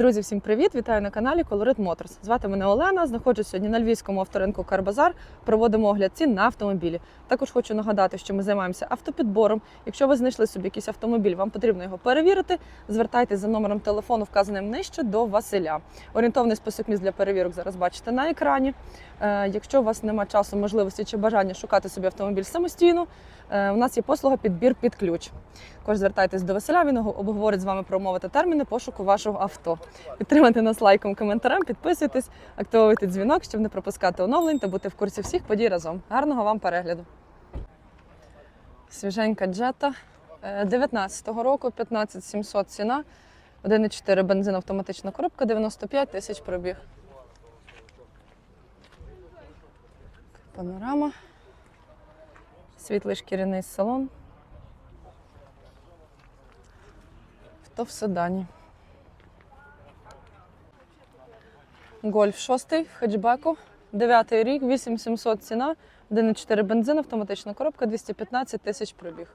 Друзі, всім привіт! Вітаю на каналі Colorit Motors. Звати мене Олена. Знаходжусь сьогодні на львівському авторинку Карбазар. Проводимо огляд цін на автомобілі. Також хочу нагадати, що ми займаємося автопідбором. Якщо ви знайшли собі якийсь автомобіль, вам потрібно його перевірити. Звертайтеся за номером телефону, вказаним нижче до Василя. Орієнтовний список місць для перевірок зараз бачите на екрані. Е, Якщо у вас немає часу, можливості чи бажання шукати собі автомобіль самостійно, у нас є послуга підбір під ключ. Також звертайтесь до Василя, він обговорить з вами про умови та терміни пошуку вашого авто. Підтримайте нас лайком, коментарем, підписуйтесь, активуйте дзвінок, щоб не пропускати оновлень та бути в курсі всіх подій разом. Гарного вам перегляду. Свіженька джета е, 19-го року, 15700 ціна, 1,4 бензин автоматична коробка, 95 тисяч пробіг. Панорама. Світлий шкіряний салон. Авто в седані. Гольф 6 в хетчбеку. 9 рік, 8700 ціна, 1,4 бензин, автоматична коробка, 215 тисяч пробіг.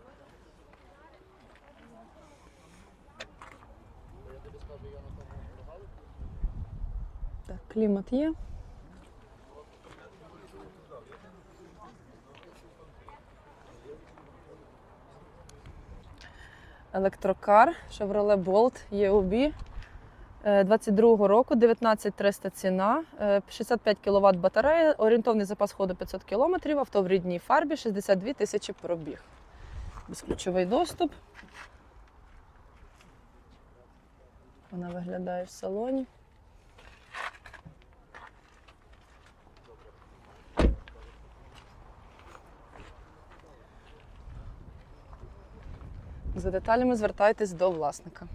Так, клімат є. Електрокар, Chevrolet Bolt, EUB Е, 22 року, 19300 ціна, е, 65 кВт батарея, орієнтовний запас ходу 500 км, авто в рідній фарбі, 62 тисячі пробіг. Безключовий доступ. Вона виглядає в салоні. Деталями звертайтесь до власника.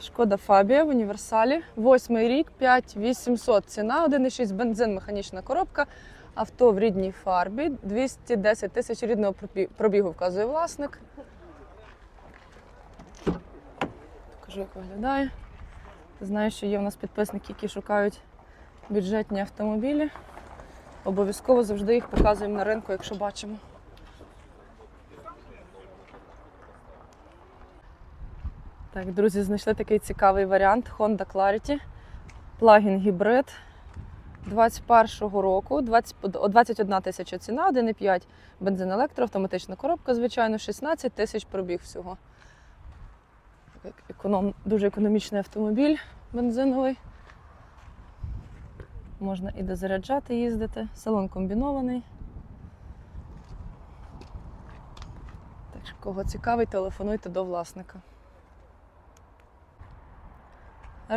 Шкода Фабія в універсалі. Восьмий рік, 5800 ціна, 1,6 бензин, механічна коробка. Авто в рідній фарбі, 210 тисяч рідного пробігу вказує власник. Покажу, як виглядає. Знаю, що є у нас підписники, які шукають бюджетні автомобілі. Обов'язково завжди їх показуємо на ринку, якщо бачимо. Так, друзі, знайшли такий цікавий варіант Honda Clarity. Плагін гібрид 21-го року, 20, 21 тисяча ціна, 1,5 бензин електро, автоматична коробка, звичайно, 16 тисяч пробіг всього. Економ, дуже економічний автомобіль бензиновий. Можна і дозаряджати, їздити. Салон комбінований. Так що, кого цікавий, телефонуйте до власника.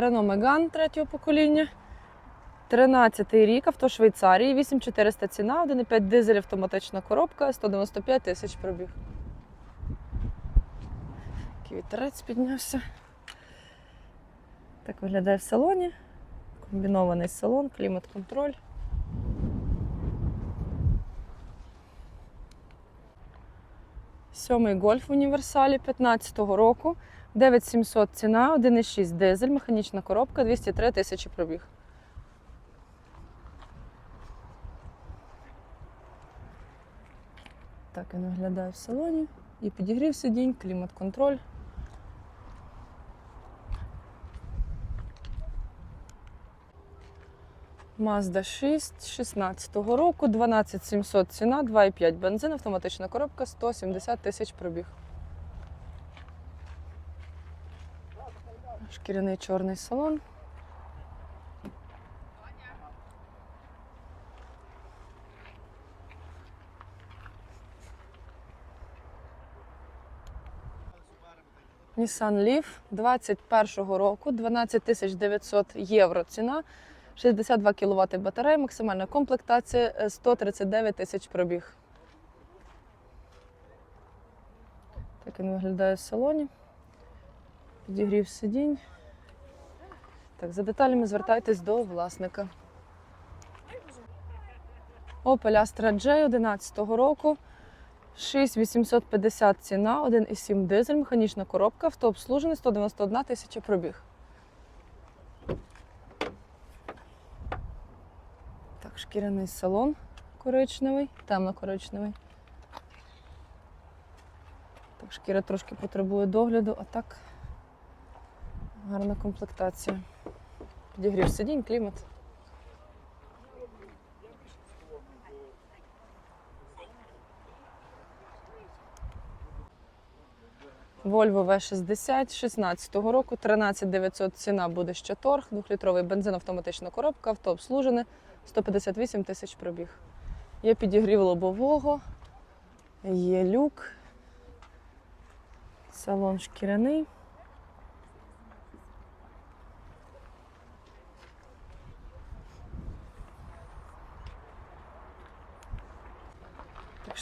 Рено Меган третього покоління. 13 рік, авто Швейцарії, 8400 ціна, 1,5 дизель автоматична коробка, 195 тисяч пробіг. Такий вітерець піднявся. Так виглядає в салоні. Комбінований салон, клімат-контроль. Сьомий гольф в універсалі 15-го року. 9700 ціна, 1,6 дизель, механічна коробка, 203 тисячі пробіг. Так він виглядає в салоні. І підігрів сидінь, клімат-контроль. Mazda 6 16 року, 12700 ціна, 2,5 бензин, автоматична коробка, 170 тисяч пробіг. Шкіряний чорний салон. Nissan Leaf 21-го року, 12 900 євро ціна, 62 кВт батарея, максимальна комплектація е, 139 тисяч пробіг. Так він виглядає в салоні. Підігрів сидінь. Так, за деталями звертайтесь до власника. Opel Astra J 11 року. 6850 ціна, 1,7 дизель, механічна коробка, авто обслужене, 191 тисяча пробіг. Так, шкіряний салон коричневий, темно-коричневий. Так, шкіра трошки потребує догляду, а так Гарна комплектація. Підігрів сидінь, клімат. Volvo V60 16 року, 13 900 ціна буде ще торг, 2-літровий бензин, автоматична коробка, авто обслужене, 158 тисяч пробіг. Є підігрів лобового, є люк, салон шкіряний.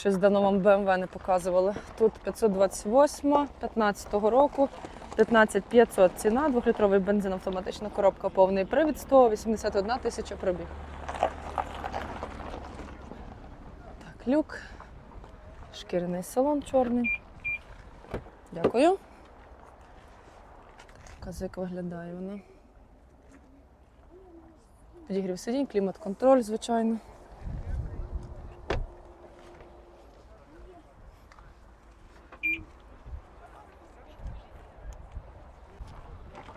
Щось давно вам BMW не показували. Тут 528 15 року, 15500 ціна, 2-літровий бензин, автоматична коробка, повний привід, 181 тисяча пробіг. Так, люк, шкіряний салон чорний. Дякую. Показую, як виглядає вона. Підігрів сидінь, клімат-контроль, звичайно.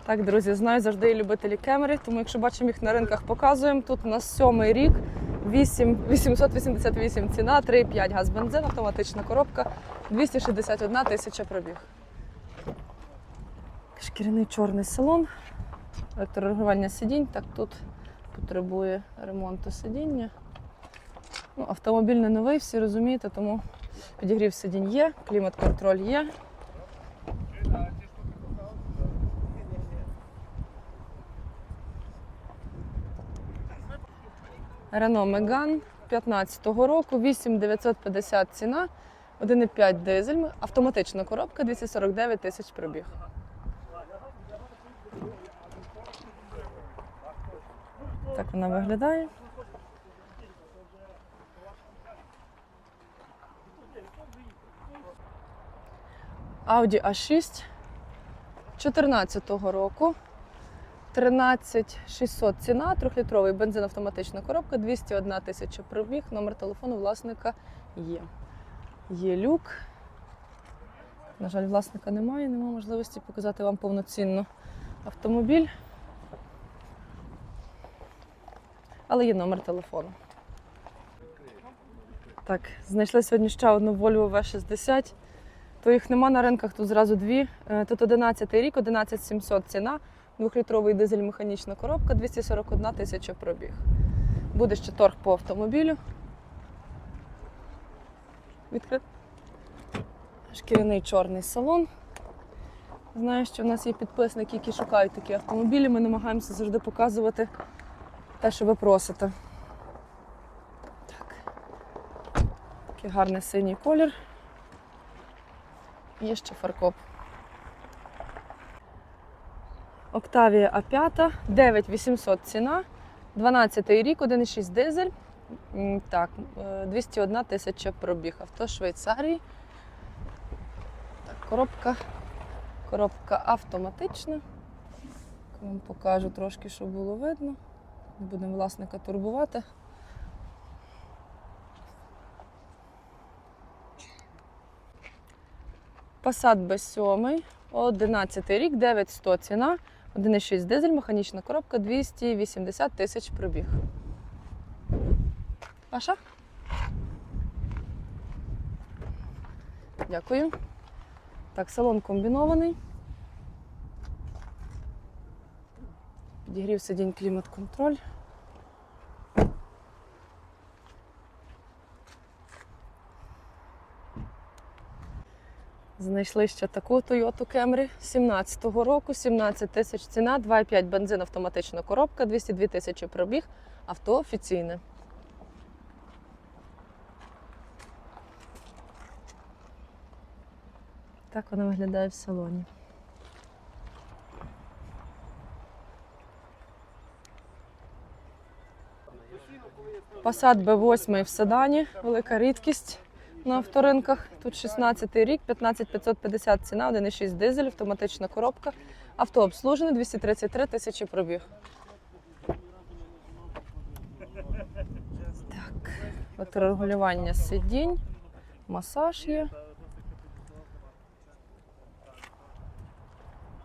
Так, друзі, знаю, завжди є любителі Кемері, тому якщо бачимо їх на ринках, показуємо. Тут у нас сьомий рік, 8, 888 ціна, 3,5 газ бензин, автоматична коробка, 261 тисяча пробіг. Шкіряний чорний салон, електрорегулювання сидінь. Так, тут потребує ремонту сидіння. Ну, автомобіль не новий, всі розумієте, тому підігрів сидінь є, клімат-контроль є. Renault Megane 15-го року, 8950 ціна, 1,5 дизель, автоматична коробка, 249 тисяч пробіг. Так вона виглядає. Audi A6 14-го року. 13600 ціна, трьохлітровий бензин, автоматична коробка, 201 тисяча пробіг, номер телефону власника є. Є люк. На жаль, власника немає, немає можливості показати вам повноцінно автомобіль. Але є номер телефону. Так, знайшли сьогодні ще одну Volvo V60. То їх нема на ринках, тут зразу дві. Е, Тут 11 рік, 11700 ціна. Двохлітровий дизель механічна коробка, 241 тисяча пробіг. Буде ще торг по автомобілю. Відкрит. Шкіряний чорний салон. Знаю, що в нас є підписники, які шукають такі автомобілі. Ми намагаємося завжди показувати те, що ви просите. Так. Такий гарний синій колір. Є ще фаркоп. Октавія А5, 9800 ціна, 12 рік, 1,6 дизель. Так, е, 201 тисяча пробіг. Авто Швейцарії. Так, коробка. Коробка автоматична. Вам покажу трошки, щоб було видно. Будемо власника турбувати. Passat B7, 11 рік, 9100 ціна, 1,6 дизель, механічна коробка, 280 тисяч пробіг. Ваша? Дякую. Так, салон комбінований. Підігрів сидінь клімат-контроль. Знайшли ще таку Toyota Camry 17-го року, 17 тисяч ціна, 2,5 бензин, автоматична коробка, 202 тисячі пробіг, авто офіційне. Так вона виглядає в салоні. Passat B8 в седані, велика рідкість на авторинках. Тут 16 рік, 15550 ціна, 1,6 дизель, автоматична коробка. Авто обслужене, 233 тисячі пробіг. Так, електрорегулювання сидінь, масаж є.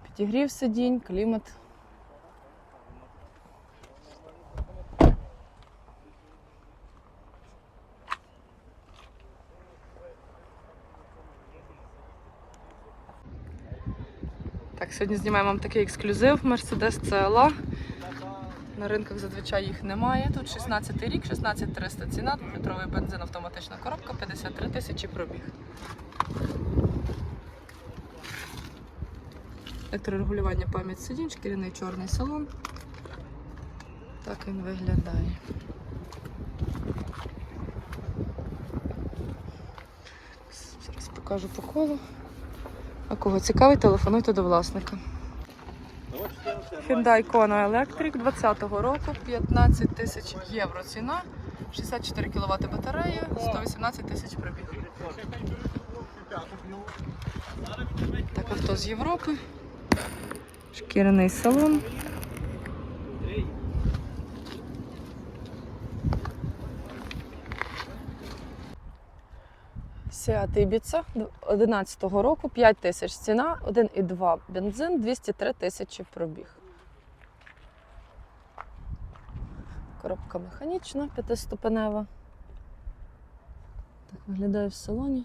Підігрів сидінь, клімат. Сьогодні знімаємо вам такий ексклюзив Mercedes CLA. На ринках зазвичай їх немає. Тут 16 рік, 16300 ціна, 2-літровий бензин, автоматична коробка, 53 тисячі пробіг. Електрорегулювання пам'ять сидінь, шкіряний чорний салон. Так він виглядає. Зараз покажу по колу. А кого цікавить, телефонуйте до власника. Hyundai Kona Electric 20-го року, 15 тисяч євро ціна, 64 кВт батарея, 118 тисяч пробіг. Так, авто з Європи. Шкіряний салон. Seat Тибіца 11-го року, 5 тисяч ціна, 1,2 бензин, 203 тисячі пробіг. Коробка механічна, п'ятиступенева. Так виглядає в салоні.